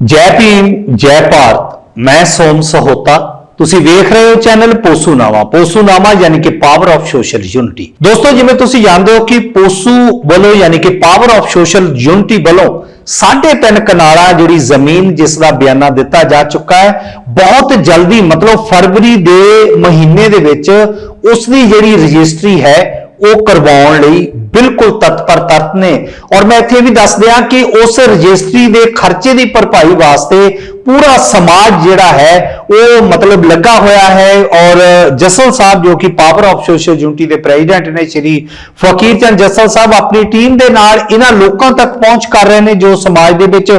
ਜੈ ਭੀਮ, ਜੈ ਭਾਰਤ, ਮੈਂ ਸੋਮ ਸਹੋਤਾ। ਤੁਸੀਂ ਵੇਖ ਰਹੇ ਹੋ ਚੈਨਲ ਪੋਸੂਨਾਮਾ। ਪੋਸੂਨਾਮਾ ਯਾਨੀ ਕਿ ਪਾਵਰ ਆਫ ਸੋਸ਼ਲ ਯੂਨਿਟੀ ਦੋਸਤੋ, ਜਿਵੇਂ ਤੁਸੀਂ ਜਾਣਦੇ ਹੋ ਕਿ ਪੋਸੂ ਵੱਲੋਂ ਯਾਨੀ ਕਿ ਪਾਵਰ ਆਫ ਸੋਸ਼ਲ ਯੂਨਿਟੀ ਵੱਲੋਂ ਸਾਢੇ ਤਿੰਨ ਕਨਾਲਾ ਜਿਹੜੀ ਜ਼ਮੀਨ ਜਿਸ ਦਾ ਬਿਆਨਾ ਦਿੱਤਾ ਜਾ ਚੁੱਕਾ ਹੈ, ਬਹੁਤ ਜਲਦੀ ਮਤਲਬ ਫਰਵਰੀ ਦੇ ਮਹੀਨੇ ਦੇ ਵਿੱਚ ਉਸ ਦੀ ਜਿਹੜੀ ਰਜਿਸਟਰੀ ਹੈ ਉਹ ਕਰਵਾਉਣ ਲਈ ਬਿਲਕੁਲ ਤਤਪਰ ਤਤ ਨੇ। ਔਰ ਮੈਂ ਇੱਥੇ ਇਹ ਵੀ ਦੱਸ ਦਿਆਂ ਕਿ ਉਸ ਰਜਿਸਟਰੀ ਦੇ ਖਰਚੇ ਦੀ ਭਰਪਾਈ ਵਾਸਤੇ ਪੂਰਾ ਸਮਾਜ ਜਿਹੜਾ ਹੈ, ਉਹ ਮਤਲਬ ਲੱਗਾ ਹੋਇਆ ਹੈ ਔਰ ਜਸਲ ਸਾਹਿਬ ਜੋ ਕਿ ਪਾਵਰ ਆਫ ਸੋਸ਼ਲ ਯੂਨਿਟੀ ਦੇ ਪ੍ਰੈਜ਼ੀਡੈਂਟ ਨੇ ਸ਼੍ਰੀ ਫਕੀਰ ਚੰਦ ਜਸਲ ਸਾਹਿਬ ਆਪਣੀ ਟੀਮ ਦੇ ਨਾਲ ਇਹਨਾਂ ਲੋਕਾਂ ਤੱਕ ਪਹੁੰਚ ਕਰ ਰਹੇ ਨੇ, ਜੋ ਸਮਾਜ ਦੇ ਵਿੱਚ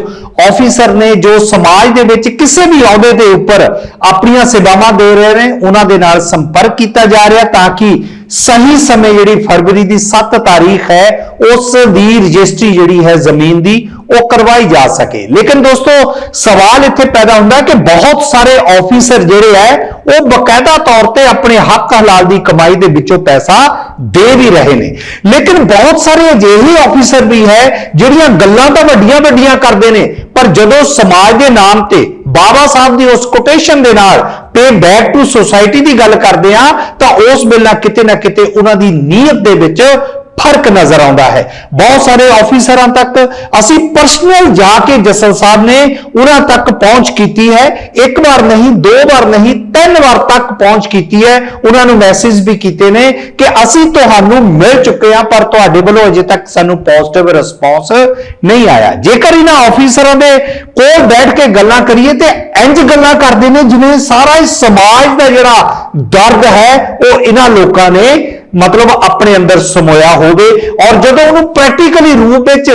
ਆਫੀਸਰ ਨੇ, ਜੋ ਸਮਾਜ ਦੇ ਵਿੱਚ ਕਿਸੇ ਵੀ ਅਹੁਦੇ ਦੇ ਉੱਪਰ ਆਪਣੀਆਂ ਸੇਵਾਵਾਂ ਦੇ ਰਹੇ ਨੇ, ਉਹਨਾਂ ਦੇ ਨਾਲ ਸੰਪਰਕ ਕੀਤਾ ਜਾ ਰਿਹਾ ਤਾਂ ਕਿ ਸਹੀ ਸਮੇਂ ਜਿਹੜੀ ਫਰਵਰੀ ਦੀ 7 ਤਾਰੀਖ ਹੈ, ਉਸ ਦੀ ਰਜਿਸਟਰੀ ਜਿਹੜੀ ਹੈ ਜ਼ਮੀਨ ਦੀ ਉਹ ਕਰਵਾਈ ਜਾ ਸਕੇ। ਲੇਕਿਨ ਦੋਸਤੋ, ਸਵਾਲ ਇੱਥੇ ਪੈਦਾ ਹੁੰਦਾ ਕਿ ਬਹੁਤ ਸਾਰੇ ਆਫੀਸਰ ਜਿਹੜੇ ਹੈ ਉਹ ਬਕਾਇਦਾ ਤੌਰ ਤੇ ਆਪਣੇ ਹੱਕ ਹਲਾਲ ਦੀ ਕਮਾਈ ਦੇ ਵਿੱਚੋਂ ਪੈਸਾ ਦੇ ਵੀ ਰਹੇ ਨੇ। ਲੇਕਿਨ ਬਹੁਤ ਸਾਰੇ ਅਜਿਹੇ ਆਫੀਸਰ ਵੀ ਹੈ, ਜਿਹੜੀਆਂ ਗੱਲਾਂ ਤਾਂ ਵੱਡੀਆਂ ਵੱਡੀਆਂ ਕਰਦੇ ਨੇ, ਪਰ ਜਦੋਂ ਸਮਾਜ ਦੇ ਨਾਮ ਤੇ ਬਾਬਾ ਸਾਹਿਬ ਦੀ ਉਸ ਕੋਟੇਸ਼ਨ ਦੇ ਨਾਲ ਪੇ ਬੈਕ ਟੂ ਸੋਸਾਇਟੀ ਦੀ ਗੱਲ ਕਰਦੇ ਆ, ਤਾਂ ਉਸ ਵੇਲੇ ਕਿਤੇ ਨਾ ਕਿਤੇ ਉਹਨਾਂ ਦੀ ਨੀਅਤ ਦੇ ਵਿੱਚ ਫ਼ਰਕ ਨਜ਼ਰ ਆਉਂਦਾ ਹੈ। ਬਹੁਤ ਸਾਰੇ ਆਫੀਸਰਾਂ ਤੱਕ ਅਸੀਂ ਪਰਸਨਲ ਜਾ ਕੇ ਜਸਲ ਸਾਹਿਬ ਨੇ ਉਹਨਾਂ ਤੱਕ ਪਹੁੰਚ ਕੀਤੀ ਹੈ। ਇੱਕ ਵਾਰ ਨਹੀਂ, ਦੋ ਵਾਰ ਨਹੀਂ ਤਿੰਨ ਵਾਰ ਤੱਕ ਪਹੁੰਚ ਕੀਤੀ ਹੈ। ਉਹਨਾਂ ਨੂੰ ਮੈਸੇਜ ਵੀ ਕੀਤੇ ਨੇ ਕਿ ਅਸੀਂ ਤੁਹਾਨੂੰ ਮਿਲ ਚੁੱਕੇ ਹਾਂ, ਪਰ ਤੁਹਾਡੇ ਵੱਲੋਂ ਅਜੇ ਤੱਕ ਸਾਨੂੰ ਪੋਜ਼ਿਟਿਵ ਰਿਸਪੌਂਸ ਨਹੀਂ ਆਇਆ। ਜੇਕਰ ਇਹਨਾਂ ਆਫੀਸਰਾਂ ਦੇ ਕੋਲ ਬੈਠ ਕੇ ਗੱਲਾਂ ਕਰੀਏ ਤੇ ਇੰਜ ਗੱਲਾਂ ਕਰਦੇ ਨੇ ਜਿਵੇਂ ਸਾਰਾ ਹੀ ਸਮਾਜ ਦਾ ਜਿਹੜਾ ਦਰਦ ਹੈ, ਉਹ ਇਹਨਾਂ ਲੋਕਾਂ ਨੇ ਮਤਲਬ ਆਪਣੇ ਅੰਦਰ ਸਮੋਇਆ ਹੋਵੇ। ਔਰ ਜਦੋਂ ਉਹਨੂੰ ਪ੍ਰੈਕਟੀਕਲੀ ਰੂਪ ਵਿੱਚ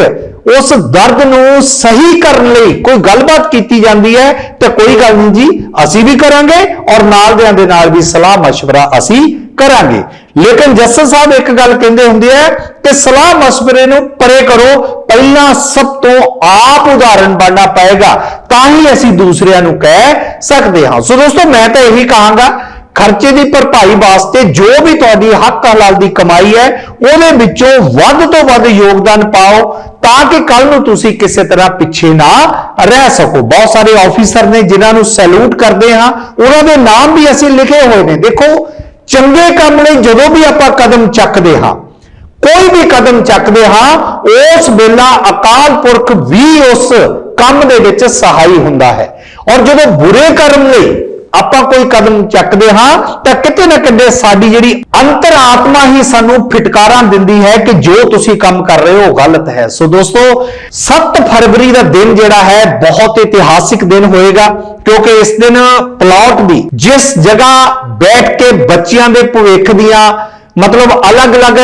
ਉਸ ਦਰਦ ਨੂੰ ਸਹੀ ਕਰਨ ਲਈ ਕੋਈ ਗੱਲਬਾਤ ਕੀਤੀ ਜਾਂਦੀ ਹੈ ਤਾਂ ਕੋਈ ਗੱਲ ਨਹੀਂ ਜੀ ਅਸੀਂ ਵੀ ਕਰਾਂਗੇ ਔਰ ਨਾਲ ਦਿਆਂ ਦੇ ਨਾਲ ਵੀ ਸਲਾਹ مشورہ ਅਸੀਂ ਕਰਾਂਗੇ ਲੇਕਿਨ ਜੱਸਲ ਸਾਹਿਬ ਇੱਕ ਗੱਲ ਕਹਿੰਦੇ ਹੁੰਦੇ ਆ ਕਿ ਸਲਾਹ مشورے ਨੂੰ ਪਰੇ ਕਰੋ ਪਹਿਲਾਂ ਸਭ ਤੋਂ ਆਪ ਉਦਾਹਰਣ ਬਣਨਾ ਪਏਗਾ ਤਾਂ ਹੀ ਅਸੀਂ ਦੂਸਰਿਆਂ ਨੂੰ ਕਹਿ ਸਕਦੇ ਹਾਂ ਸੋ ਦੋਸਤੋ ਮੈਂ ਤਾਂ ਇਹੀ ਕਹਾਂਗਾ ਖਰਚੇ ਦੀ ਭਰਪਾਈ ਵਾਸਤੇ ਜੋ ਵੀ ਤੁਹਾਡੀ ਹੱਕ ਹਲਾਲ ਦੀ ਕਮਾਈ ਹੈ, ਉਹਦੇ ਵਿੱਚੋਂ ਵੱਧ ਤੋਂ ਵੱਧ ਯੋਗਦਾਨ ਪਾਓ ਤਾਂ ਕਿ ਕੱਲ ਨੂੰ ਤੁਸੀਂ ਕਿਸੇ ਤਰ੍ਹਾਂ ਪਿੱਛੇ ਨਾ ਰਹਿ ਸਕੋ। ਬਹੁਤ ਸਾਰੇ ਆਫੀਸਰ ਨੇ ਜਿਨ੍ਹਾਂ ਨੂੰ ਸੈਲੂਟ ਕਰਦੇ ਹਾਂ, ਉਹਨਾਂ ਦੇ ਨਾਮ ਵੀ ਅਸੀਂ ਲਿਖੇ ਹੋਏ ਨੇ। ਦੇਖੋ, ਚੰਗੇ ਕੰਮ ਲਈ ਜਦੋਂ ਵੀ ਆਪਾਂ ਕਦਮ ਚੱਕਦੇ ਹਾਂ, ਕੋਈ ਵੀ ਕਦਮ ਚੱਕਦੇ ਹਾਂ, ਉਸ ਵੇਲਾ ਅਕਾਲ ਪੁਰਖ ਵੀ ਉਸ ਕੰਮ ਦੇ ਵਿੱਚ ਸਹਾਈ ਹੁੰਦਾ ਹੈ। ਔਰ ਜਦੋਂ ਬੁਰੇ ਕਰਮ ਲਈ ਆਪਾਂ ਕੋਈ ਕਦਮ ਚੱਕਦੇ ਹਾਂ ਤਾਂ ਕਿਤੇ ਨਾ ਕਿਤੇ ਸਾਡੀ ਜਿਹੜੀ ਅੰਤਰ ਆਤਮਾ ਹੀ ਸਾਨੂੰ ਫਿਟਕਾਰਾਂ ਦਿੰਦੀ ਹੈ ਕਿ ਜੋ ਤੁਸੀਂ ਕੰਮ ਕਰ ਰਹੇ ਹੋ ਉਹ ਗਲਤ ਹੈ। ਸੋ ਦੋਸਤੋ 7 ਫਰਵਰੀ ਦਾ ਦਿਨ ਜਿਹੜਾ ਹੈ ਬਹੁਤ ਇਤਿਹਾਸਿਕ ਦਿਨ ਹੋਏਗਾ, ਕਿਉਂਕਿ ਇਸ ਦਿਨ ਪਲਾਟ ਦੀ ਜਿਸ ਜਗ੍ਹਾ ਬੈਠ ਕੇ ਬੱਚਿਆਂ ਦੇ ਭਵਿੱਖ ਦੀਆਂ ਮਤਲਬ ਅਲੱਗ-ਅਲੱਗ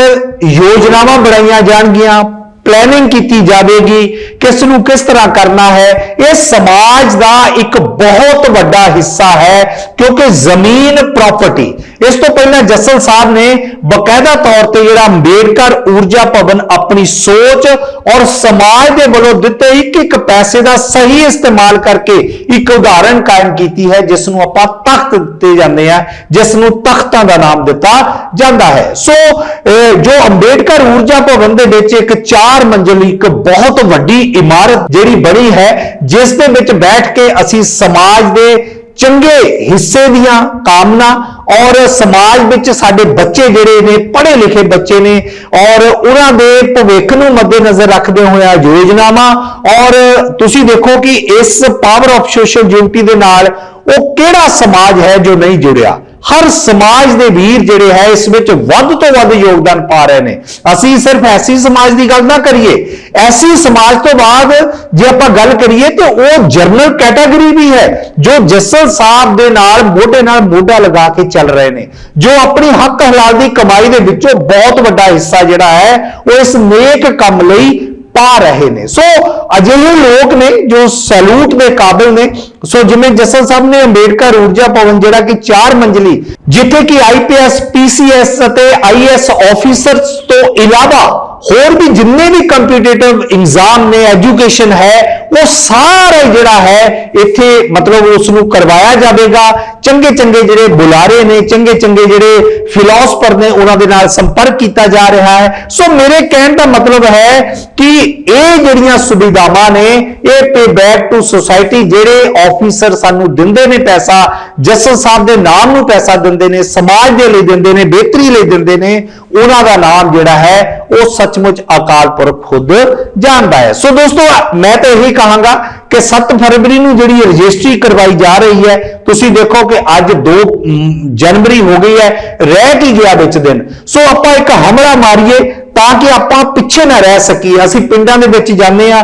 ਯੋਜਨਾਵਾਂ ਬਣਾਈਆਂ ਜਾਣਗੀਆਂ ਪਲੈਨਿੰਗ ਕੀਤੀ ਜਾਵੇਗੀ ਕਿਸ ਨੂੰ ਕਿਸ ਤਰ੍ਹਾਂ ਕਰਨਾ ਹੈ, ਇਹ ਸਮਾਜ ਦਾ ਇੱਕ ਬਹੁਤ ਵੱਡਾ ਹਿੱਸਾ ਹੈ, ਕਿਉਂਕਿ ਜ਼ਮੀਨ ਪ੍ਰਾਪਰਟੀ ਇਸ ਤੋਂ ਪਹਿਲਾਂ ਜੱਸਲ ਸਾਹਿਬ ਨੇ ਬਕਾਇਦਾ ਤੌਰ ਤੇ ਜਿਹੜਾ ਅੰਬੇਡਕਰ ਊਰਜਾ ਭਵਨ ਆਪਣੀ ਸੋਚ ਔਰ ਸਮਾਜ ਦੇ ਵੱਲੋਂ ਦਿੱਤੇ ਇੱਕ ਇੱਕ ਪੈਸੇ ਦਾ ਸਹੀ ਇਸਤੇਮਾਲ ਕਰਕੇ ਇੱਕ ਉਦਾਹਰਣ ਕਾਇਮ ਕੀਤੀ ਹੈ ਜਿਸ ਨੂੰ ਆਪਾਂ ਤਖਤ ਦਿੱਤੇ ਜਾਂਦੇ ਆ ਜਿਸ ਨੂੰ ਤਖਤਾਂ ਦਾ ਨਾਮ ਦਿੱਤਾ ਜਾਂਦਾ ਹੈ। ਸੋ ਅਹ, ਜੋ ਅੰਬੇਡਕਰ ਊਰਜਾ ਭਵਨ ਦੇ ਵਿੱਚ ਇੱਕ ਚਾਰ ਮੰਜ਼ਲੀ ਇੱਕ ਬਹੁਤ ਵੱਡੀ ਇਮਾਰਤ ਜਿਹੜੀ ਬਣੀ ਹੈ ਜਿਸ ਦੇ ਵਿੱਚ ਬੈਠ ਕੇ ਅਸੀਂ ਸਮਾਜ ਦੇ ਚੰਗੇ ਹਿੱਸੇ ਦੀਆਂ ਕਾਮਨਾ ਔਰ ਸਮਾਜ ਵਿੱਚ ਸਾਡੇ ਬੱਚੇ ਜਿਹੜੇ ਨੇ ਪੜ੍ਹੇ ਲਿਖੇ ਬੱਚੇ ਨੇ ਔਰ ਉਹਨਾਂ ਦੇ ਭਵਿੱਖ ਨੂੰ ਮੱਦੇਨਜ਼ਰ ਰੱਖਦੇ ਹੋਇਆ ਯੋਜਨਾਵਾਂ ਔਰ ਤੁਸੀਂ ਦੇਖੋ ਕਿ ਇਸ ਪਾਵਰ ਆਫ ਸੋਸ਼ਲ ਯੂਨਿਟੀ ਦੇ ਨਾਲ ਉਹ ਕਿਹੜਾ ਸਮਾਜ ਹੈ ਜੋ ਨਹੀਂ ਜੁੜਿਆ? ਹਰ ਸਮਾਜ ਦੇ ਵੀਰ ਜਿਹੜੇ ਹੈ, ਇਸ ਵਿੱਚ ਵੱਧ ਤੋਂ ਵੱਧ ਯੋਗਦਾਨ ਪਾ ਰਹੇ ਨੇ। ਅਸੀਂ ਸਿਰਫ ਐਸੀ ਸਮਾਜ ਦੀ ਗੱਲ ਨਾ ਕਰੀਏ। ਐਸੀ ਸਮਾਜ ਤੋਂ ਬਾਅਦ ਜੇ ਆਪਾਂ ਗੱਲ ਕਰੀਏ ਤੇ ਉਹ ਜਰਨਲ ਕੈਟਾਗਰੀ ਵੀ ਹੈ, ਜੋ ਜੱਸਲ ਸਾਹਿਬ ਦੇ ਨਾਲ, ਮੋਢੇ ਨਾਲ ਮੋਢਾ ਲਗਾ ਕੇ ਚੱਲ ਰਹੇ ਨੇ। ਜੋ ਆਪਣੀ ਹੱਕ ਹਲਾਲ ਦੀ ਕਮਾਈ ਦੇ ਵਿੱਚੋਂ ਬਹੁਤ ਵੱਡਾ ਹਿੱਸਾ ਜਿਹੜਾ ਹੈ, ਉਹ ਇਸ ਨੇਕ ਕੰਮ ਲਈ ਪਾ ਰਹੇ ਨੇ। ਸੋ ਅਜਿਹੇ ਲੋਕ ਨੇ ਜੋ ਸੈਲੂਟ ਦੇ ਕਾਬਿਲ ਨੇ। ਸੋ ਜਿਵੇਂ ਜਸਲ ਸਾਹਿਬ ਨੇ ਅੰਬੇਡਕਰ ਊਰਜਾ ਭਵਨ ਜਿਹੜਾ ਕਿ 4 ਮੰਜ਼ਲੀ, ਜਿੱਥੇ ਕਿ ਆਈਪੀਐਸ ਪੀਸੀਐਸ ਅਤੇ ਆਈਐਸ ਆਫੀਸਰਸ ਤੋਂ ਇਲਾਵਾ ਹੋਰ ਵੀ ਜਿੰਨੇ ਵੀ ਕੰਪੀਟੀਟਿਵ ਐਗਜ਼ਾਮ ਨੇ ਐਜੂਕੇਸ਼ਨ ਹੈ ਉਹ ਸਾਰਾ ਜਿਹੜਾ ਹੈ, ਇੱਥੇ ਮਤਲਬ ਉਸ ਨੂੰ ਕਰਵਾਇਆ ਜਾਵੇਗਾ। ਚੰਗੇ ਚੰਗੇ ਜਿਹੜੇ ਬੁਲਾਰੇ ਨੇ, ਚੰਗੇ ਚੰਗੇ ਜਿਹੜੇ ਫਿਲਾਸਫਰ ਨੇ, ਉਹਨਾਂ ਦੇ ਨਾਲ ਸੰਪਰਕ ਕੀਤਾ ਜਾ ਰਿਹਾ ਹੈ। ਸੋ ਮੇਰੇ ਕਹਿਣ ਦਾ ਮਤਲਬ ਹੈ ਕਿ ਇਹ ਜਿਹੜੀਆਂ ਸੁਵਿਧਾਵਾਂ ਨੇ, ਇਹ ਪੇ ਬੈਕ ਟੂ ਸੋਸਾਇਟੀ ਜਿਹੜੇ ਆਫੀਸਰ ਸਾਨੂੰ ਦਿੰਦੇ ਨੇ ਪੈਸਾ ਜਸਲ ਸਾਹਿਬ ਦੇ ਨਾਮ ਨੂੰ ਪੈਸਾ ਦਿੰਦੇ ਨੇ, ਸਮਾਜ ਦੇ ਲਈ ਦਿੰਦੇ ਨੇ, ਬਿਹਤਰੀ ਲਈ ਦਿੰਦੇ ਨੇ, ਉਹਨਾਂ ਦਾ ਨਾਮ ਜਿਹੜਾ ਹੈ, ਉਹ ਸੱਚਮੁੱਚ ਅਕਾਲ ਪੁਰਖ ਖੁਦ ਜਾਣਦਾ ਹੈ। ਸੋ ਦੋਸਤੋ, ਮੈਂ ਤਾਂ ਇਹੀ ਕਹਾਂਗਾ ਕਿ 7 ਫਰਵਰੀ ਨੂੰ ਜਿਹੜੀ ਰਜਿਸਟਰੀ ਕਰਵਾਈ ਜਾ ਰਹੀ ਹੈ, ਤੁਸੀਂ ਦੇਖੋ ਕਿ ਅੱਜ 2 ਜਨਵਰੀ ਹੋ ਗਈ ਹੈ, ਰਹਿ ਕੀ ਗਿਆ ਵਿੱਚ ਦਿਨ। ਸੋ ਆਪਾਂ ਇੱਕ ਹਮਲਾ ਮਾਰੀਏ ਤਾਂ ਕਿ ਆਪਾਂ ਪਿੱਛੇ ਨਾ ਰਹਿ ਸਕੀਏ। ਅਸੀਂ ਪਿੰਡਾਂ ਦੇ ਵਿੱਚ ਜਾਂਦੇ ਆ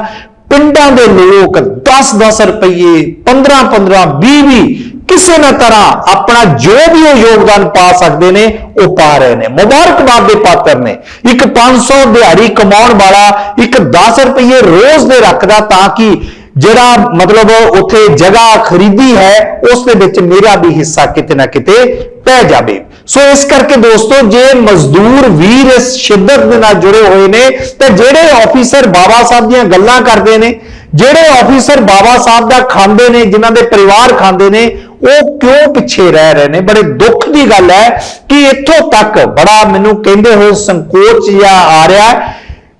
ਪਿੰਡਾਂ ਦੇ ਲੋਕ 10-10 ਰੁਪਏ 15-15 20-20 ਕਿਸੇ ਨਾ ਤਰ੍ਹਾਂ ਆਪਣਾ ਜੋ ਵੀ ਉਹ ਯੋਗਦਾਨ ਪਾ ਸਕਦੇ ਨੇ, ਉਹ ਪਾ ਰਹੇ ਨੇ। ਮੁਬਾਰਕਬਾਦ ਦੇ ਪਾਤਰ ਨੇ। ਇੱਕ 500 ਦਿਹਾੜੀ ਕਮਾਉਣ ਵਾਲਾ ਇੱਕ 10 ਰੁਪਏ ਰੋਜ਼ ਦੇ ਰੱਖਦਾ ਤਾਂ ਕਿ ਜਿਹੜਾ ਮਤਲਬ ਉੱਥੇ ਜਗ੍ਹਾ ਖਰੀਦੀ ਹੈ, ਉਸ ਦੇ ਵਿੱਚ ਮੇਰਾ ਵੀ ਹਿੱਸਾ ਕਿਤੇ ਨਾ ਕਿਤੇ ਪੈ ਜਾਵੇ। ਸੋ ਇਸ ਕਰਕੇ ਦੋਸਤੋ, ਜੇ ਮਜ਼ਦੂਰ ਵੀਰ ਇਸ ਸ਼ਿੱਦਤ ਦੇ ਨਾਲ ਜੁੜੇ ਹੋਏ ਨੇ, ਤੇ ਜਿਹੜੇ ਆਫੀਸਰ ਬਾਬਾ ਸਾਹਿਬ ਦੀਆਂ ਗੱਲਾਂ ਕਰਦੇ ਨੇ, ਜਿਹੜੇ ਆਫੀਸਰ ਬਾਬਾ ਸਾਹਿਬ ਦਾ ਖਾਂਦੇ ਨੇ, ਜਿਨ੍ਹਾਂ ਦੇ ਪਰਿਵਾਰ ਖਾਂਦੇ ਨੇ ਉਹ ਕਿਉਂ ਪਿੱਛੇ ਰਹਿ ਰਹੇ ਨੇ? ਬੜੇ ਦੁੱਖ ਦੀ ਗੱਲ ਹੈ ਕਿ ਇੱਥੋਂ ਤੱਕ ਬੜਾ ਮੈਨੂੰ ਕਹਿੰਦੇ ਹੋਏ ਸੰਕੋਚ ਜਾਂ ਆ ਰਿਹਾ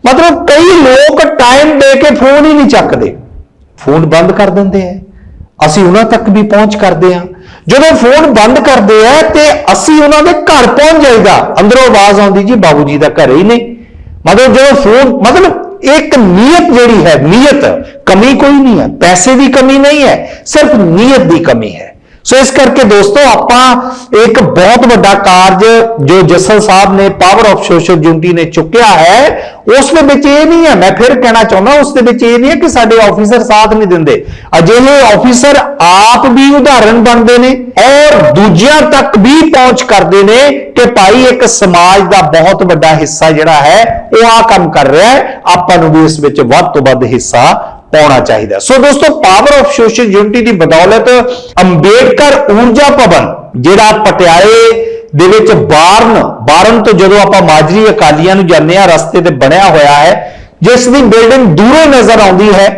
ਮਤਲਬ ਕਈ ਲੋਕ ਟਾਈਮ ਦੇ ਕੇ ਫੋਨ ਹੀ ਨਹੀਂ ਚੱਕਦੇ। ਫੋਨ ਬੰਦ ਕਰ ਦਿੰਦੇ ਆ। ਅਸੀਂ ਉਹਨਾਂ ਤੱਕ ਵੀ ਪਹੁੰਚ ਕਰਦੇ ਆ ਜਦੋਂ ਫੋਨ ਬੰਦ ਕਰਦੇ ਆ ਤੇ ਅਸੀਂ ਉਹਨਾਂ ਦੇ ਘਰ ਪਹੁੰਚ ਜਾਈਦਾ। ਅੰਦਰੋਂ ਆਵਾਜ਼ ਆਉਂਦੀ, ਜੀ ਬਾਬੂ ਜੀ ਦਾ ਘਰ ਹੀ ਨੇ। ਮਤਲਬ ਜਦੋਂ ਫੋਨ ਮਤਲਬ ਇੱਕ ਨੀਅਤ ਜਿਹੜੀ ਹੈ, ਨੀਅਤ, ਕਮੀ ਕੋਈ ਨਹੀਂ ਹੈ। ਪੈਸੇ ਦੀ ਕਮੀ ਨਹੀਂ ਹੈ, ਸਿਰਫ ਨੀਅਤ ਦੀ ਕਮੀ ਹੈ। ਸੋ ਇਸ ਕਰਕੇ ਦੋਸਤੋ, ਆਪਾਂ ਇੱਕ ਬਹੁਤ ਵੱਡਾ ਕਾਰਜ ਜੋ ਜਸਲ ਸਾਹਿਬ ਨੇ ਪਾਵਰ ਆਫ ਸੋਸ਼ਲ ਯੂਨਿਟੀ ਨੇ ਚੁੱਕਿਆ ਹੈ, ਉਸ ਦੇ ਵਿੱਚ ਇਹ ਨਹੀਂ ਹੈ, ਮੈਂ ਫਿਰ ਕਹਿਣਾ ਚਾਹੁੰਦਾ, ਉਸ ਦੇ ਵਿੱਚ ਇਹ ਨਹੀਂ ਹੈ ਕਿ ਸਾਡੇ ਆਫੀਸਰ ਸਾਥ ਨਹੀਂ ਦਿੰਦੇ। ਅਜਿਹੇ ਆਫੀਸਰ ਆਪ ਵੀ ਉਦਾਹਰਣ ਬਣਦੇ ਨੇ ਔਰ ਦੂਜਿਆਂ ਤੱਕ ਵੀ ਪਹੁੰਚ ਕਰਦੇ ਨੇ ਕਿ ਭਾਈ ਇੱਕ ਸਮਾਜ ਦਾ ਬਹੁਤ ਵੱਡਾ ਹਿੱਸਾ ਜਿਹੜਾ ਹੈ, ਉਹ ਆ ਕੰਮ ਕਰ ਰਿਹਾ ਹੈ। ਆਪਾਂ ਨੂੰ ਵੀ ਇਸ ਵਿੱਚ ਵੱਧ ਤੋਂ ਵੱਧ ਹਿੱਸਾ ਪਾਉਣਾ ਚਾਹੀਦਾ ਸੋ ਦੋਸਤੋ ਪਾਵਰ ਆਫ ਸੋਸ਼ਲ ਯੂਨਿਟੀ ਦੀ ਬਦੌਲਤ ਅੰਬੇਡਕਰ ਊਰਜਾ ਭਵਨ, ਜਿਹੜਾ ਪਟਿਆਲੇ ਦੇ ਵਿੱਚ ਬਾਰਨ ਬਾਰਨ ਤੋਂ ਜਦੋਂ ਆਪਾਂ ਮਾਜਰੀ ਅਕਾਲੀਆਂ ਨੂੰ ਜਾਂਦੇ ਆ ਰਸਤੇ ਤੇ ਬਣਿਆ ਹੋਇਆ ਹੈ, ਜਿਸ ਦੀ ਬਿਲਡਿੰਗ ਦੂਰੋਂ ਨਜ਼ਰ ਆਉਂਦੀ ਹੈ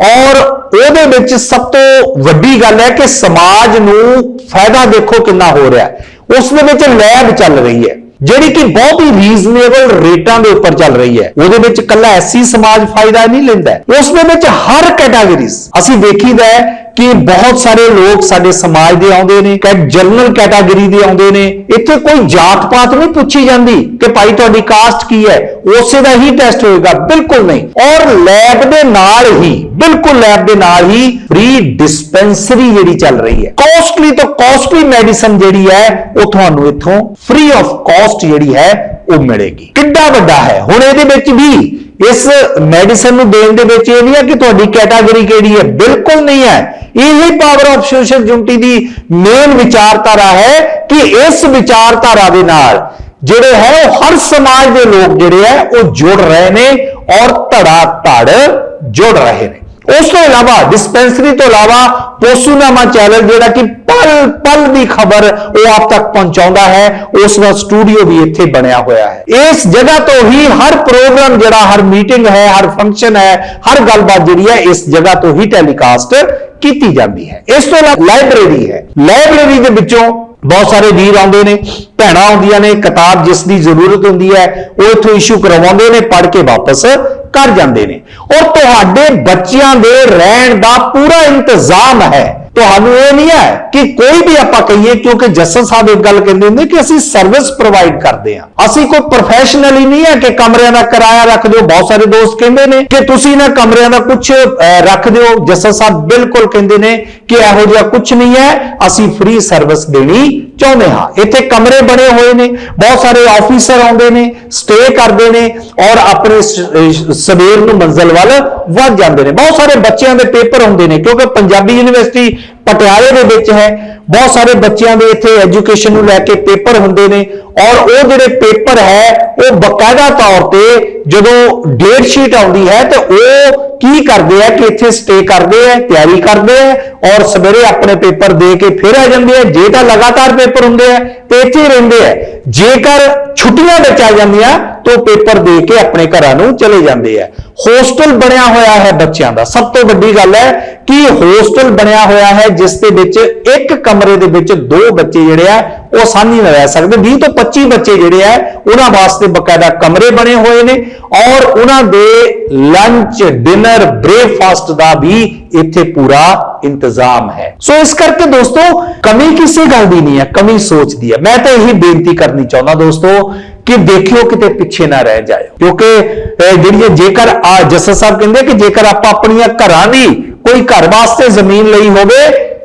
ਔਰ ਉਹਦੇ ਵਿੱਚ ਸਭ ਤੋਂ ਵੱਡੀ ਗੱਲ ਹੈ ਕਿ ਸਮਾਜ ਨੂੰ ਫਾਇਦਾ ਦੇਖੋ ਕਿੰਨਾ ਹੋ ਰਿਹਾ ਹੈ। ਉਸ ਦੇ ਵਿੱਚ ਲੈਬ ਚੱਲ ਰਹੀ ਹੈ। ਜਿਹੜੀ ਕਿ ਬਹੁਤ ਹੀ ਰੀਜ਼ਨੇਬਲ ਰੇਟਾਂ ਦੇ ਉੱਪਰ ਚੱਲ ਰਹੀ ਹੈ ਉਹਦੇ ਵਿੱਚ ਕੱਲਾ ਐਸੀ ਸਮਾਜ ਫਾਇਦਾ ਨਹੀਂ ਲੈਂਦਾ ਹੈ। ਉਸ ਦੇ ਵਿੱਚ ਹਰ ਕੈਟਾਗਰੀਜ਼ ਅਸੀਂ ਦੇਖੀਦਾ ਹੈ ਕਿ ਬਹੁਤ ਸਾਰੇ ਲੋਕ ਸਾਡੇ ਸਮਾਜ ਦੇ ਆਉਂਦੇ ਨੇ, ਕਿ ਜਨਰਲ ਕੈਟਾਗਰੀ ਦੇ ਆਉਂਦੇ ਨੇ। ਇੱਥੇ ਕੋਈ ਜਾਤ ਪਾਤ ਨਹੀਂ ਪੁੱਛੀ ਜਾਂਦੀ ਕਿ ਭਾਈ ਤੁਹਾਡੀ ਕਾਸਟ ਕੀ ਹੈ। ਉਸੇ ਦਾ ਹੀ ਟੈਸਟ ਹੋਏਗਾ। ਬਿਲਕੁਲ ਨਹੀਂ। ਔਰ ਲੈਬ ਦੇ ਨਾਲ ਹੀ, ਬਿਲਕੁਲ ਲੈਬ ਦੇ ਨਾਲ ਹੀ ਫ੍ਰੀ ਡਿਸਪੈਂਸਰੀ ਜਿਹੜੀ ਚੱਲ ਰਹੀ ਹੈ। ਕਾਸਟਲੀ ਤੋਂ ਕਾਸਟਲੀ ਮੈਡੀਸਨ ਜਿਹੜੀ ਹੈ, ਉਹ ਤੁਹਾਨੂੰ ਇੱਥੋਂ ਫ੍ਰੀ ਆਫ ਕਾਸਟ ਜਿਹੜੀ ਹੈ, ਉਹ ਮਿਲੇਗੀ। ਕਿੱਡਾ ਵੱਡਾ ਹੈ। ਹੁਣ ਇਹਦੇ ਵਿੱਚ ਵੀ ਇਸ ਮੈਡੀਸਨ ਨੂੰ ਦੇਣ ਦੇ ਵਿੱਚ ਇਹ ਨਹੀਂ ਹੈ ਕਿ ਤੁਹਾਡੀ ਕੈਟਾਗਰੀ ਕਿਹੜੀ ਹੈ। ਬਿਲਕੁਲ ਨਹੀਂ ਹੈ। ਇਹ ਪਾਵਰ ਆਫ ਸੋਸ਼ਲ ਯੂਨਿਟੀ ਦੀ ਮੇਨ ਵਿਚਾਰਧਾਰਾ ਹੈ ਕਿ ਇਸ ਵਿਚਾਰਧਾਰਾ ਦੇ ਨਾਲ ਜਿਹੜੇ ਹੈ, ਉਹ ਹਰ ਸਮਾਜ ਦੇ ਲੋਕ ਜਿਹੜੇ ਹੈ, ਉਹ ਜੁੜ ਰਹੇ ਨੇ ਔਰ ਧੜਾ ਧੜ ਜੁੜ ਰਹੇ ਨੇ। ਉਸ ਤੋਂ ਇਲਾਵਾ ਡਿਸਪੈਂਸਰੀ ਤੋਂ ਇਲਾਵਾ ਪੋਸੂਨਾਮਾ ਚੈਨਲ ਜਿਹੜਾ ਕਿ ਪਲ ਪਲ ਦੀ ਖਬਰ ਉਹ ਆਪ ਤੱਕ ਪਹੁੰਚਾਉਂਦਾ ਹੈ, ਉਸ ਦਾ ਸਟੂਡੀਓ ਵੀ ਇੱਥੇ ਬਣਿਆ ਹੋਇਆ ਹੈ। ਇਸ ਜਗ੍ਹਾ ਤੋਂ ਹੀ ਹਰ ਪ੍ਰੋਗਰਾਮ ਜਿਹੜਾ, ਹਰ ਮੀਟਿੰਗ ਹੈ, ਹਰ ਫੰਕਸ਼ਨ ਹੈ, ਹਰ ਗੱਲਬਾਤ ਜਿਹੜੀ ਹੈ, ਇਸ ਜਗ੍ਹਾ ਤੋਂ ਹੀ ਟੈਲੀਕਾਸਟ ਕੀਤੀ ਜਾਂਦੀ ਹੈ। ਇਸ ਤੋਂ ਇਲਾਵਾ ਲਾਇਬ੍ਰੇਰੀ ਹੈ। ਲਾਇਬ੍ਰੇਰੀ ਦੇ ਵਿੱਚੋਂ ਬਹੁਤ ਸਾਰੇ ਵੀਰ ਆਉਂਦੇ ਨੇ, ਭੈਣਾਂ ਆਉਂਦੀਆਂ ਨੇ, ਕਿਤਾਬ ਜਿਸ ਦੀ ਜ਼ਰੂਰਤ ਹੁੰਦੀ ਹੈ, ਉਹ ਇਥੋਂ ਇਸ਼ੂ ਕਰਵਾਉਂਦੇ ਨੇ, ਪੜ੍ਹ ਕੇ ਵਾਪਸ ਕਰ ਜਾਂਦੇ ਨੇ। ਔਰ ਤੁਹਾਡੇ ਬੱਚਿਆਂ ਦੇ ਰਹਿਣ ਦਾ ਪੂਰਾ ਇੰਤਜ਼ਾਮ ਹੈ। ਤੁਹਾਨੂੰ ਇਹ ਨਹੀਂ ਹੈ ਕਿ ਕੋਈ ਵੀ ਆਪਾਂ ਕਹੀਏ, ਕਿਉਂਕਿ ਜੱਸਨ ਸਾਹਿਬ ਇੱਕ ਗੱਲ ਕਹਿੰਦੇ ਹੁੰਦੇ ਕਿ ਅਸੀਂ ਸਰਵਿਸ ਪ੍ਰੋਵਾਈਡ ਕਰਦੇ ਹਾਂ। ਅਸੀਂ ਕੋਈ ਪ੍ਰੋਫੈਸ਼ਨਲੀ ਨਹੀਂ ਹੈ ਕਿ ਕਮਰਿਆਂ ਦਾ ਕਿਰਾਇਆ ਰੱਖ ਦਿਓ, ਬਹੁਤ ਸਾਰੇ ਦੋਸਤ ਕਹਿੰਦੇ ਨੇ ਕਿ ਤੁਸੀਂ ਨਾ ਕਮਰਿਆਂ ਦਾ ਕੁਝ ਰੱਖ ਦਿਓ। ਜੱਸਨ ਸਾਹਿਬ ਬਿਲਕੁਲ ਕਹਿੰਦੇ ਨੇ ਕਿ ਇਹੋ ਜਿਹਾ ਕੁਝ ਨਹੀਂ ਹੈ, ਅਸੀਂ ਫ੍ਰੀ ਸਰਵਿਸ ਦੇਣੀ ਚਾਹੁੰਦੇ ਹਾਂ। ਇੱਥੇ ਕਮਰੇ ਬਣੇ ਹੋਏ ਨੇ, ਬਹੁਤ ਸਾਰੇ ਆਫੀਸਰ ਆਉਂਦੇ ਨੇ ਸਟੇ ਕਰਦੇ ਨੇ ਔਰ ਆਪਣੇ ਸਵੇਰ ਨੂੰ ਮੰਜ਼ਲ ਵੱਲ ਵੱਧ ਜਾਂਦੇ ਨੇ। ਬਹੁਤ ਸਾਰੇ ਬੱਚਿਆਂ ਦੇ ਪੇਪਰ ਹੁੰਦੇ ਨੇ, ਕਿਉਂਕਿ ਪੰਜਾਬੀ ਯੂਨੀਵਰਸਿਟੀ ਪਟਿਆਲੇ ਦੇ ਵਿੱਚ ਹੈ। ਬਹੁਤ ਸਾਰੇ ਬੱਚਿਆਂ ਦੇ ਇੱਥੇ ਐਜੂਕੇਸ਼ਨ ਨੂੰ ਲੈ ਕੇ ਪੇਪਰ ਹੁੰਦੇ ਨੇ ਔਰ ਉਹ ਜਿਹੜੇ ਪੇਪਰ ਹੈ, ਉਹ ਬਕਾਇਦਾ ਤੌਰ ਤੇ ਜਦੋਂ ਡੇਟ ਸ਼ੀਟ ਆਉਂਦੀ ਹੈ, ਤੇ ਉਹ ਕੀ ਕਰਦੇ ਆ ਕਿ ਇੱਥੇ ਸਟੇ ਕਰਦੇ ਆ, ਤਿਆਰੀ ਕਰਦੇ ਆ ਔਰ ਸਵੇਰੇ ਆਪਣੇ ਪੇਪਰ ਦੇ ਕੇ ਫਿਰ ਆ ਜਾਂਦੇ ਆ, ਜੇ ਤਾਂ ਲਗਾਤਾਰ ਪੇਪਰ ਹੁੰਦੇ ਆ ਤੇ ਇੱਥੇ ਹੀ ਰਹਿੰਦੇ ਆ। ਜੇਕਰ ਛੁੱਟੀਆਂ ਵਿੱਚ ਆ ਜਾਂਦੀਆਂ ਤੋਂ ਪੇਪਰ ਦੇ ਕੇ ਆਪਣੇ ਘਰਾਂ ਨੂੰ ਚਲੇ ਜਾਂਦੇ ਆ। ਹੋਸਟਲ ਬਣਿਆ ਹੋਇਆ ਹੈ ਬੱਚਿਆਂ ਦਾ। ਸਭ ਤੋਂ ਵੱਡੀ ਗੱਲ ਹੈ ਕਿ ਹੋਸਟਲ ਬਣਿਆ ਹੋਇਆ ਹੈ, ਜਿਸ ਦੇ ਵਿੱਚ ਇੱਕ ਕਮਰੇ ਦੇ ਵਿੱਚ ਦੋ ਬੱਚੇ ਜਿਹੜੇ ਆ ਉਹ ਆਸਾਨੀ ਨਾਲ ਰਹਿ ਸਕਦੇ। 20 ਤੋਂ 25 ਬੱਚੇ ਜਿਹੜੇ ਆ ਉਹਨਾਂ ਵਾਸਤੇ ਬਕਾਇਦਾ ਕਮਰੇ ਬਣੇ ਹੋਏ ਨੇ ਔਰ ਉਹਨਾਂ ਦੇ ਲੰਚ ਡਿਨਰ ਬ੍ਰੇਕਫਾਸਟ ਦਾ ਵੀ ਇੱਥੇ ਪੂਰਾ ਇੰਤਜ਼ਾਮ ਹੈ। ਸੋ ਇਸ ਕਰਕੇ ਦੋਸਤੋ ਕਮੀ ਕਿਸੇ ਗੱਲ ਦੀ ਨਹੀਂ ਹੈ ਕਮੀ ਸੋਚ ਦੀ ਹੈ। ਮੈਂ ਤਾਂ ਇਹੀ ਬੇਨਤੀ ਕਰਨੀ ਚਾਹੁੰਦਾ ਦੋਸਤੋ ਕਿ ਦੇਖਿਓ ਕਿਤੇ ਪਿੱਛੇ ਨਾ ਰਹਿ ਜਾਇਓ। ਕਿਉਂਕਿ ਅਹ, ਜਿਹੜੀਆਂ ਜੇਕਰ ਆ ਜੱਸਾ ਸਾਹਿਬ ਕਹਿੰਦੇ ਕਿ ਜੇਕਰ ਆਪਾਂ ਆਪਣੀਆਂ ਘਰਾਂ ਦੀ ਕੋਈ ਘਰ ਵਾਸਤੇ ਜ਼ਮੀਨ ਲਈ ਹੋਵੇ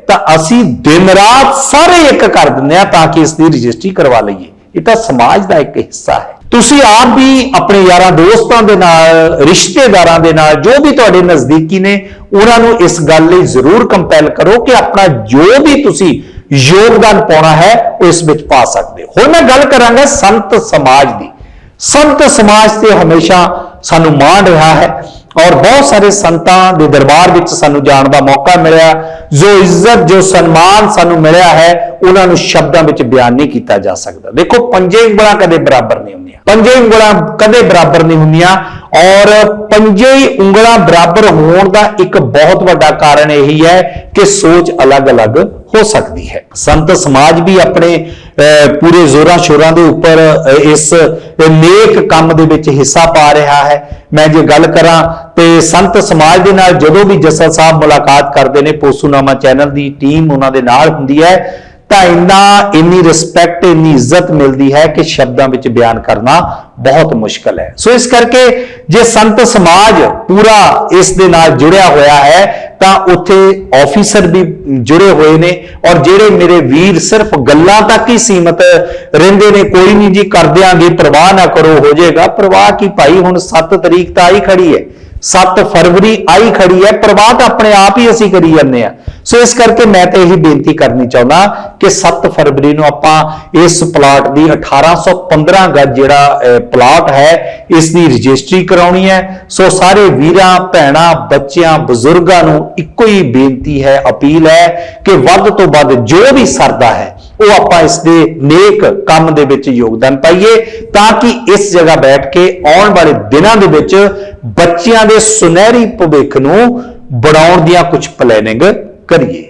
ਤਾਂ ਅਸੀਂ ਦਿਨ ਰਾਤ ਸਾਰੇ ਇੱਕ ਕਰ ਦਿੰਦੇ ਆ ਤਾਂ ਕਿ ਇਸ ਦੀ ਰਜਿਸਟਰੀ ਕਰਵਾ ਲਈਏ। ਇਹ ਤਾਂ ਸਮਾਜ ਦਾ ਇੱਕ ਹਿੱਸਾ ਹੈ। ਤੁਸੀਂ ਆਪ ਵੀ ਆਪਣੇ ਯਾਰਾਂ ਦੋਸਤਾਂ ਦੇ ਨਾਲ, ਰਿਸ਼ਤੇਦਾਰਾਂ ਦੇ ਨਾਲ, ਜੋ ਵੀ ਤੁਹਾਡੇ ਨਜ਼ਦੀਕੀ ਨੇ, ਉਹਨਾਂ ਨੂੰ ਇਸ ਗੱਲ ਲਈ ਜ਼ਰੂਰ ਕੰਪੈਲ ਕਰੋ ਕਿ ਆਪਣਾ ਜੋ ਵੀ ਤੁਸੀਂ ਯੋਗਦਾਨ ਪਾਉਣਾ ਹੈ, ਉਹ ਇਸ ਵਿੱਚ ਪਾ ਸਕਦੇ ਹੋ। ਹੁਣ ਮੈਂ ਗੱਲ ਕਰਾਂਗਾ ਸੰਤ ਸਮਾਜ ਦੀ। ਸੰਤ ਸਮਾਜ ਤੇ ਹਮੇਸ਼ਾ ਸਾਨੂੰ ਮਾਣ ਰਿਹਾ ਹੈ ਔਰ ਬਹੁਤ ਸਾਰੇ ਸੰਤਾਂ ਦੇ ਦਰਬਾਰ ਵਿੱਚ ਸਾਨੂੰ ਜਾਣ ਦਾ ਮੌਕਾ ਮਿਲਿਆ, ਜੋ ਇੱਜ਼ਤ, ਜੋ ਸਨਮਾਨ ਸਾਨੂੰ ਮਿਲਿਆ ਹੈ, ਉਹਨਾਂ ਨੂੰ ਸ਼ਬਦਾਂ ਵਿੱਚ ਬਿਆਨ ਨਹੀਂ ਕੀਤਾ ਜਾ ਸਕਦਾ। ਦੇਖੋ, ਪੰਜੇ ਉਂਗਲਾਂ ਕਦੇ ਬਰਾਬਰ ਨਹੀਂ ਹੁੰਦੀਆਂ। ਪੰਜੇ ਉਂਗਲਾਂ ਕਦੇ ਬਰਾਬਰ ਨਹੀਂ ਹੁੰਦੀਆਂ। ਔਰ ਪੰਜੇ ਉਂਗਲਾਂ ਬਰਾਬਰ ਹੋਣ ਦਾ ਇੱਕ ਬਹੁਤ ਵੱਡਾ ਕਾਰਨ ਇਹੀ ਹੈ ਕਿ ਸੋਚ ਅਲੱਗ-ਅਲੱਗ ਹੋ ਸਕਦੀ ਹੈ। ਸੰਤ ਸਮਾਜ ਵੀ ਆਪਣੇ ਪੂਰੇ ਜ਼ੋਰਾਂ ਸ਼ੋਰਾਂ ਦੇ ਉੱਪਰ ਇਸ ਨੇਕ ਕੰਮ ਦੇ ਵਿੱਚ ਹਿੱਸਾ ਪਾ ਰਿਹਾ ਹੈ। ਮੈਂ ਜੇ ਗੱਲ ਕਰਾਂ ਤੇ ਸੰਤ ਸਮਾਜ ਦੇ ਨਾਲ ਜਦੋਂ ਵੀ ਜੱਸਾ ਸਾਹਿਬ ਮੁਲਾਕਾਤ ਕਰਦੇ ਨੇ, ਪੋਸੂਨਾਮਾ ਚੈਨਲ ਦੀ ਟੀਮ ਉਹਨਾਂ ਦੇ ਨਾਲ ਹੁੰਦੀ ਹੈ। ਤਾਂ ਇੰਨਾ, ਇੰਨੀ ਰਿਸਪੈਕਟ ਇੰਨੀ ਇੱਜ਼ਤ ਮਿਲਦੀ ਹੈ ਕਿ ਸ਼ਬਦਾਂ ਵਿੱਚ ਬਿਆਨ ਕਰਨਾ ਬਹੁਤ ਮੁਸ਼ਕਲ ਹੈ। ਸੋ ਇਸ ਕਰਕੇ ਜੇ ਸੰਤ ਸਮਾਜ ਪੂਰਾ ਇਸ ਦੇ ਨਾਲ ਜੁੜਿਆ ਹੋਇਆ ਹੈ, ਤਾਂ ਉੱਥੇ ਆਫੀਸਰ ਵੀ ਜੁੜੇ ਹੋਏ ਨੇ ਔਰ ਜਿਹੜੇ ਮੇਰੇ ਵੀਰ ਸਿਰਫ ਗੱਲਾਂ ਤੱਕ ਹੀ ਸੀਮਤ ਰਹਿੰਦੇ ਨੇ, ਕੋਈ ਨਹੀਂ ਜੀ, ਕਰ ਦਿਆਂਗੇ, ਪ੍ਰਵਾਹ ਨਾ ਕਰੋ, ਹੋ ਜਾਏਗਾ। ਪ੍ਰਵਾਹ ਕੀ ਭਾਈ, ਹੁਣ 7 ਤਰੀਕ ਤਾਂ ਆਈ ਖੜੀ ਹੈ। 7 ਫਰਵਰੀ ਆਈ ਖੜੀ ਹੈ ਪ੍ਰਵਾਹ ਤਾਂ ਆਪਣੇ ਆਪ ਹੀ ਅਸੀਂ ਕਰੀ ਜਾਂਦੇ ਆ ਸੋ ਇਸ ਕਰਕੇ ਮੈਂ ਤਾਂ ਇਹੀ ਬੇਨਤੀ ਕਰਨੀ ਚਾਹੁੰਦਾ ਕਿ 7 ਫਰਵਰੀ ਨੂੰ ਆਪਾਂ ਇਸ ਪਲਾਟ ਦੀ 1815 ਗੱਜ ਜਿਹੜਾ ਪਲਾਟ ਹੈ, ਇਸ ਦੀ ਰਜਿਸਟਰੀ ਕਰਾਉਣੀ ਹੈ। ਸੋ ਸਾਰੇ ਵੀਰਾਂ, ਭੈਣਾਂ, ਬੱਚਿਆਂ, ਬਜ਼ੁਰਗਾਂ ਨੂੰ ਇੱਕੋ ਹੀ ਬੇਨਤੀ ਹੈ, ਅਪੀਲ ਹੈ ਕਿ ਵੱਧ ਤੋਂ ਵੱਧ ਜੋ ਵੀ ਸਰਦਾ ਹੈ ਉਹ ਆਪਾਂ ਇਸ ਦੇ ਨੇਕ ਕੰਮ ਦੇ ਵਿੱਚ ਯੋਗਦਾਨ ਪਾਈਏ ਤਾਂ ਕਿ ਇਸ ਜਗ੍ਹਾ ਬੈਠ ਕੇ ਆਉਣ ਵਾਲੇ ਦਿਨਾਂ ਦੇ ਵਿੱਚ ਬੱਚਿਆਂ ਦੇ ਸੁਨਹਿਰੀ ਭਵਿੱਖ ਨੂੰ ਬਣਾਉਣ ਦੀਆਂ ਕੁਝ ਪਲੈਨਿੰਗ ਕਰੀਏ।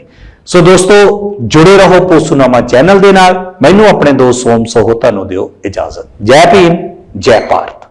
ਸੋ ਦੋਸਤੋ, ਜੁੜੇ ਰਹੋ ਪੋਸੂਨਾਮਾ ਚੈਨਲ ਦੇ ਨਾਲ। ਮੈਨੂੰ ਆਪਣੇ ਦੋਸਤ ਸੋਮ ਸੋਹਤਾ ਨੂੰ ਦਿਓ ਇਜਾਜ਼ਤ। ਜੈ ਭੀਮ, ਜੈ ਭਾਰਤ।